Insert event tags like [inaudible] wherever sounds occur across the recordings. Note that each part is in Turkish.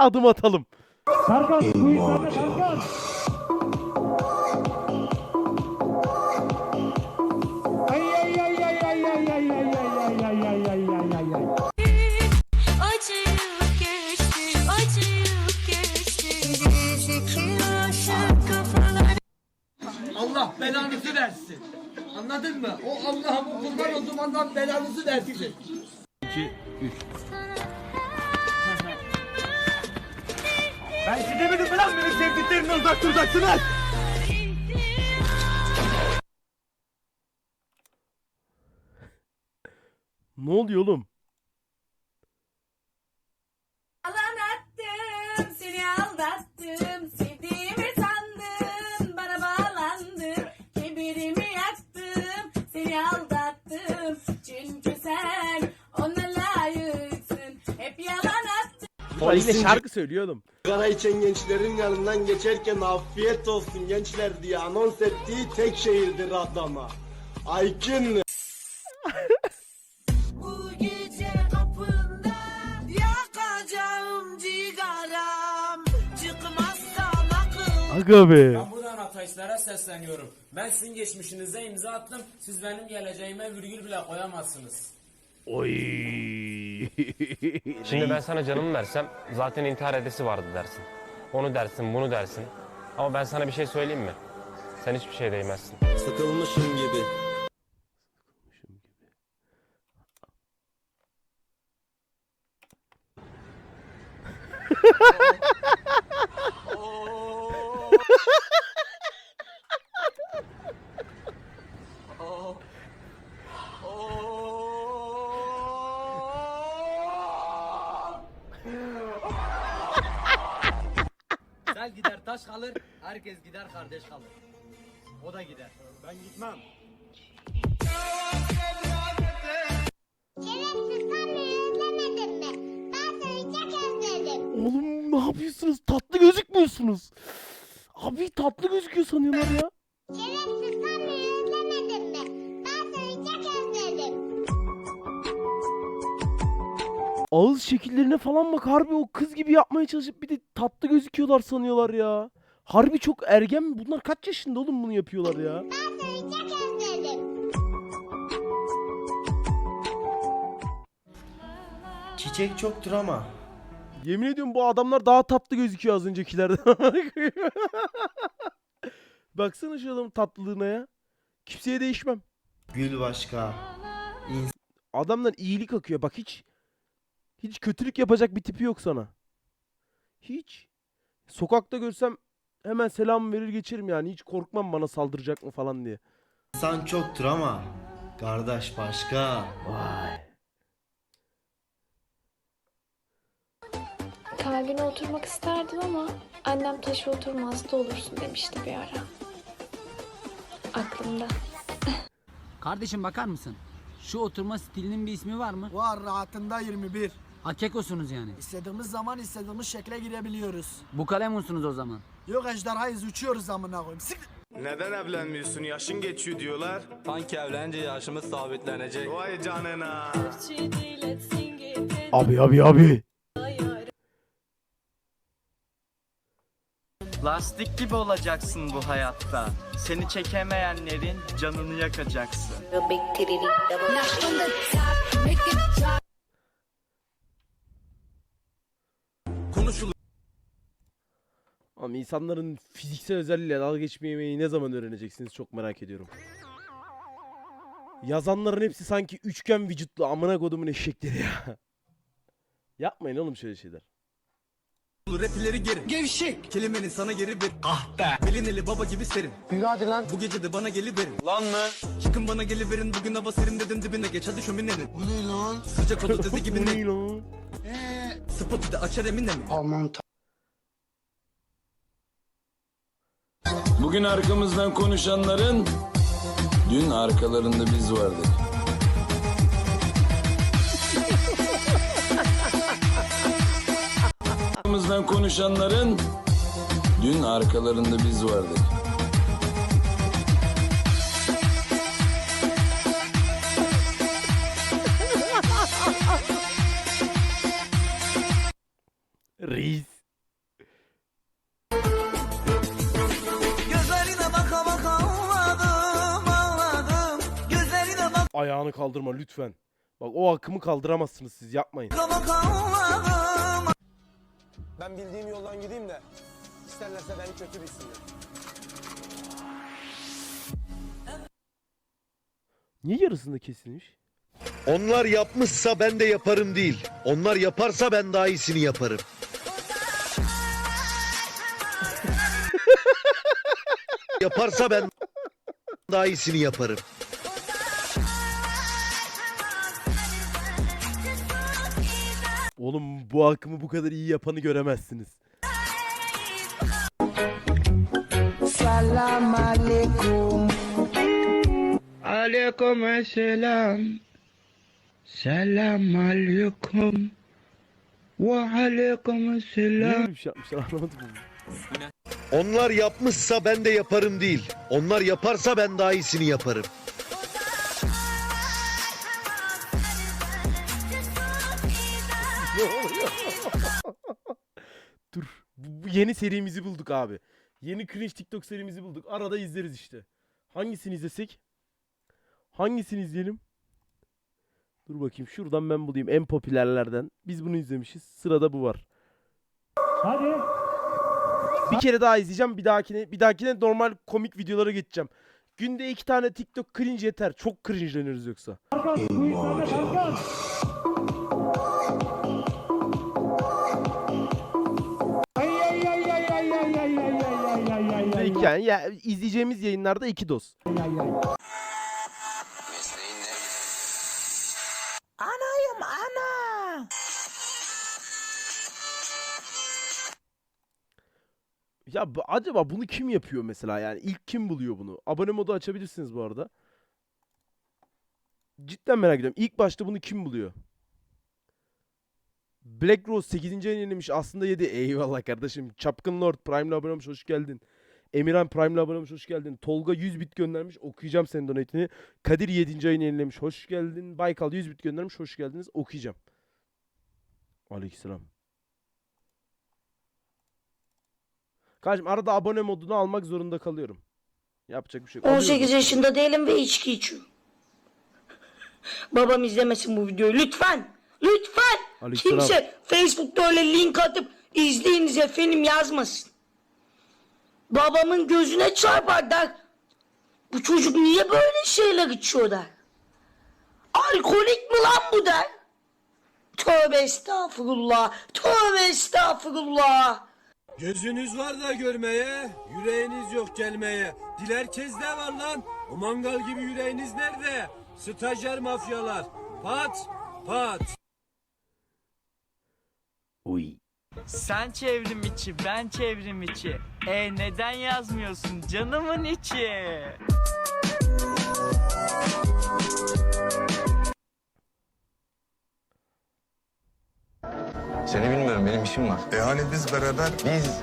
adım atalım. Serkan, Serkan, Serkan. Allah belanızı versin. Anladın mı? O Allah'ımın kurban olduğum Allah belanızı versin. 2 3 Ben size demedim mi lan benim sevdiklerimden uzak duracaksınız? ne oluyor oğlum? Yalan attım, seni aldattım, sevdiğimi sandın, bana bağlandın, kibirimi yaktım, seni aldattım, çünkü sen ona layıksın, hep yalan attım. Ulan yine şarkı söylüyor oğlum. Sigara içen gençlerin yanından geçerken afiyet olsun gençler diye anons ettiği tek şehirdir Adana. Aykın Bu gece kapında yakacağım cigaram, çıkmazsam akıl. Aga be. Ben buradan ateistlere sesleniyorum. Ben sizin geçmişinize imza attım. Siz benim geleceğime virgül bile koyamazsınız. Oy. Şimdi ben sana canımı versem zaten intihar edesi vardı dersin. Onu dersin, bunu dersin. Ama ben sana bir şey söyleyeyim mi? Sen hiçbir şey değmezsin. sıkılmışım gibi. Herkes gider kardeş kalır. O da gider. Ben gitmem. Şerefsiz sen beni özlemedin mi? Ben seni çok özledim. Oğlum ne yapıyorsunuz? Tatlı gözükmüyorsunuz. Abi tatlı gözüküyor sanıyorlar ya. Şerefsiz sen beni özlemedin mi? Ben seni çok özledim. Ağız şekillerine falan bak harbi o kız gibi yapmaya çalışıp bir de tatlı gözüküyorlar sanıyorlar ya. Harbi çok ergen mi? Bunlar kaç yaşında oğlum bunu yapıyorlar ya? Ben çok özledim. Çiçek çoktur ama. Yemin ediyorum bu adamlar daha tatlı gözüküyor az öncekilerden. [laughs] Baksana şu adamın tatlılığına ya. Kimseye değişmem. Gül başka. Adamdan iyilik akıyor. Bak hiç hiç kötülük yapacak bir tipi yok sana. Hiç. Sokakta görsem hemen selam verir geçerim yani. Hiç korkmam bana saldıracak mı falan diye. İnsan çoktur ama. Kardeş başka. Vay. Kalbine oturmak isterdim ama annem taşı oturmaz da olursun demişti bir ara. Aklımda. Kardeşim bakar mısın? Şu oturma stilinin bir ismi var mı? Var rahatında 21. Akekosunuz yani. İstediğimiz zaman istediğimiz şekle girebiliyoruz. Bu kalemunsunuz o zaman. Yok ejderhayız uçuyoruz amına koyayım. Sik Neden evlenmiyorsun? Yaşın geçiyor diyorlar. Sanki evlenince yaşımız sabitlenecek. Vay canına. Abi abi abi. Lastik gibi olacaksın bu hayatta. Seni çekemeyenlerin canını yakacaksın. Ama insanların fiziksel özelliğiyle dalga geçmeyi ne zaman öğreneceksiniz çok merak ediyorum. Yazanların hepsi sanki üçgen vücutlu amına kodumun eşekleri ya. [laughs] Yapmayın oğlum şöyle şeyler. Rapileri geri. Gevşek. Kelimenin sana geri ver. Kahpe. Elin eli baba gibi serin. Hadi lan. Bu gece de bana geliverin. Lan mı? Çıkın bana geliverin. Bugün hava serin dedim dibine geç hadi şöminenin. Bu ne lan? Sıcak oldu [laughs] dedi Bu gibi ne ne? lan? Spotu da açar emine mi? Bugün arkamızdan konuşanların dün arkalarında biz vardık. Arkamızdan konuşanların dün arkalarında biz vardık. Reis. Ayağını kaldırma lütfen. Bak o akımı kaldıramazsınız siz yapmayın. Ben bildiğim yoldan gideyim de isterlerse beni kötü bilsinler. Niye yarısında kesilmiş? Onlar yapmışsa ben de yaparım değil. Onlar yaparsa ben daha iyisini yaparım. [laughs] yaparsa ben daha iyisini yaparım. Oğlum bu akımı bu kadar iyi yapanı göremezsiniz. Salam aleyküm Aleyküm selam. Selam aleyküm. Ve aleyküm Niye selam. böyle bir şey yapmışlar anlamadım. bunu. Onlar yapmışsa ben de yaparım değil. Onlar yaparsa ben daha iyisini yaparım. Dur. Bu, bu yeni serimizi bulduk abi. Yeni cringe TikTok serimizi bulduk. Arada izleriz işte. Hangisini izlesek? Hangisini izleyelim? Dur bakayım şuradan ben bulayım en popülerlerden. Biz bunu izlemişiz. Sırada bu var. Hadi. Bir kere daha izleyeceğim. Bir dahakine bir dahakine normal komik videolara geçeceğim. Günde iki tane TikTok cringe yeter. Çok cringe'leniriz yoksa. Bu kalkan. Yani ya, izleyeceğimiz yayınlarda iki doz. Anayım ana Ya bu- acaba bunu kim yapıyor mesela yani ilk kim buluyor bunu? Abone modu açabilirsiniz bu arada. Cidden merak ediyorum. İlk başta bunu kim buluyor? Black Rose 8. ayını yenilemiş. Aslında 7. Eyvallah kardeşim. Çapkın Lord Prime'le abone olmuş. Hoş geldin. Emirhan Prime'le abone olmuş. Hoş geldin. Tolga 100 bit göndermiş. Okuyacağım senin donate'ini. Kadir 7. ayını yenilemiş. Hoş geldin. Baykal 100 bit göndermiş. Hoş geldiniz. Okuyacağım. Aleykümselam. Kardeşim arada abone modunu almak zorunda kalıyorum. Yapacak bir şey yok. Alıyorum. 18 yaşında değilim ve içki içiyorum. Babam izlemesin bu videoyu lütfen. Lütfen. Aleykümselam. Kimse Facebook'ta öyle link atıp izleyiniz efendim yazmasın. Babamın gözüne çarpar der. Bu çocuk niye böyle şeyler içiyor der. Alkolik mi lan bu der. Tövbe estağfurullah. Tövbe estağfurullah. Gözünüz var da görmeye, yüreğiniz yok gelmeye. Dil herkeste var lan. O mangal gibi yüreğiniz nerede? Stajyer mafyalar. Pat, pat. Uy. Sen çevrim içi, ben çevrim içi. E neden yazmıyorsun canımın içi? Seni bilmiyorum benim işim var. E hani biz beraber... Biz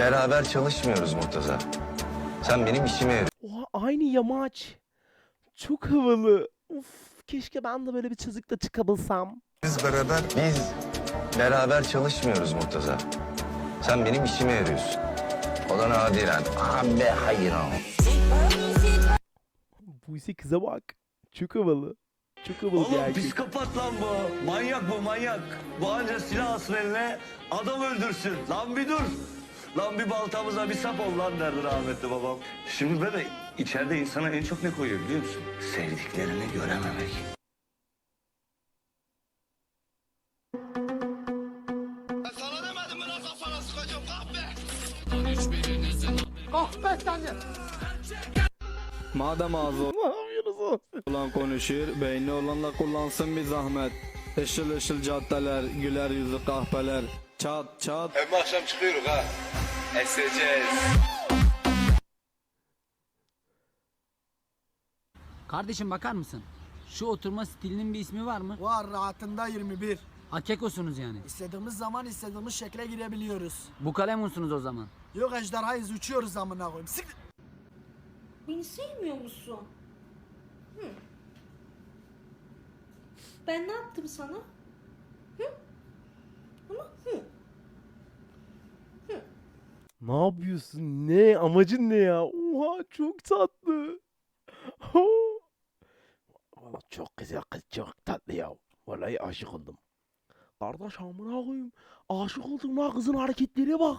beraber çalışmıyoruz Murtaza. Sen benim işime yarıyorsun. Oha aynı yamaç. Çok havalı. Uf, keşke ben de böyle bir çocukla çıkabilsem. Biz beraber... Biz beraber çalışmıyoruz Murtaza. Sen benim işime yarıyorsun. O da nadiren. Abi hayır ama. Bu ise kıza bak. Çok havalı. Çok havalı bir erkek. psikopat lan bu. Manyak bu manyak. Bu anca silah alsın eline adam öldürsün. Lan bir dur. Lan bir baltamıza bir sap ol lan derdi rahmetli babam. Şimdi bebe içeride insana en çok ne koyuyor biliyor musun? Sevdiklerini görememek. Madem ağzı olan konuşur, beyni olanla kullansın bir zahmet. Işıl ışıl caddeler, güler yüzü kahpeler. Çat çat. Hem akşam çıkıyoruz ha. Eseceğiz. Kardeşim bakar mısın? Şu oturma stilinin bir ismi var mı? Var rahatında 21 Akekosunuz yani. İstediğimiz zaman istediğimiz şekle girebiliyoruz Bu kalemunsunuz o zaman. Yok ejderhayız uçuyoruz amına koyayım Sik Beni sevmiyor musun? Hı. Ben ne yaptım sana? Hı? Ama hı. Ne yapıyorsun? Ne? Amacın ne ya? Oha çok tatlı. Valla çok güzel kız çok tatlı ya. Vallahi aşık oldum. Kardeş amına koyayım. Aşık oldum lan kızın hareketlere bak.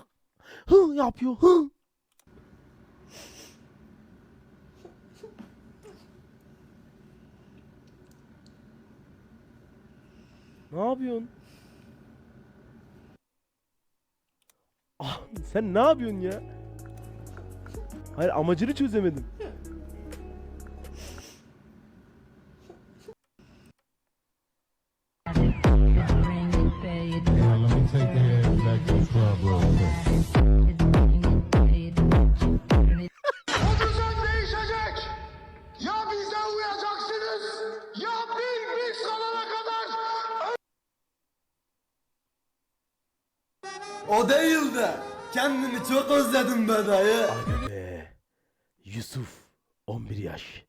Hı yapıyor hı. Ne yapıyorsun? Ah, sen ne yapıyorsun ya? Hayır amacını çözemedim. O değil de kendimi çok özledim be dayı. Aga be. Yusuf 11 yaş.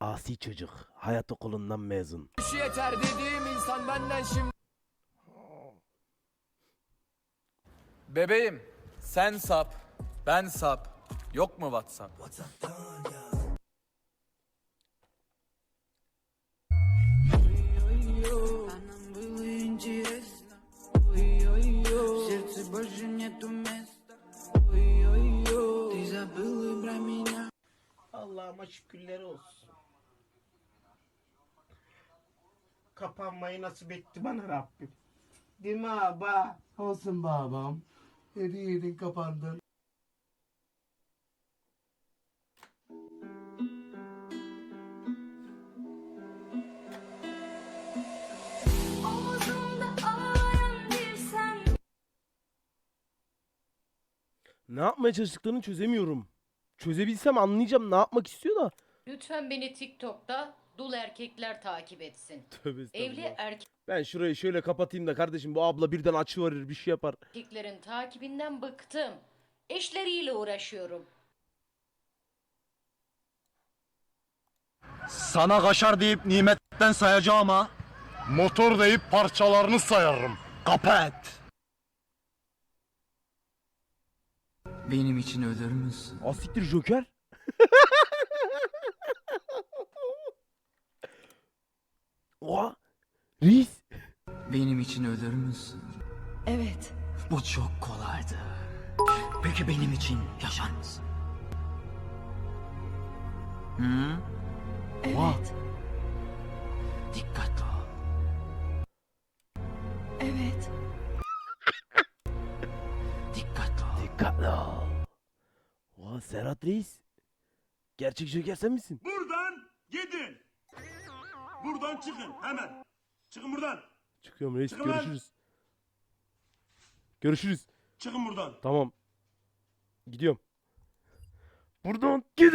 Asi çocuk. Hayat okulundan mezun. Şu yeter dediğim insan benden şimdi. Bebeğim sen sap ben sap. Yok mu WhatsApp? Allah'ıma şükürler olsun. Kapanmayı nasip etti bana Rabbim. Değil mi abi? Olsun babam. Yedi yedin kapandın. Ne yapmaya çalıştıklarını çözemiyorum. Çözebilsem anlayacağım ne yapmak istiyor da. Lütfen beni TikTok'ta dul erkekler takip etsin. Tövbe Evli estağfurullah. Ben şurayı şöyle kapatayım da kardeşim bu abla birden açıverir bir şey yapar. erkeklerin takibinden bıktım. Eşleriyle uğraşıyorum. Sana kaşar deyip nimetten sayacağım ha. Motor deyip parçalarını sayarım. Kapat. Benim için ölür müsün? Asiktir Joker. [laughs] Oha. Reis. Benim için ölür müsün? Evet. Bu çok kolaydı. Peki benim için yaşar mısın? Hı? Evet. Dikkatli ol. Evet. Ol. Oha Serhat Reis. Gerçek Joker sen misin? Buradan gidin. Buradan çıkın hemen. Çıkın buradan. Çıkıyorum reis Çıkın lan. görüşürüz. Görüşürüz. Çıkın buradan. Tamam. Gidiyorum. Buradan gid.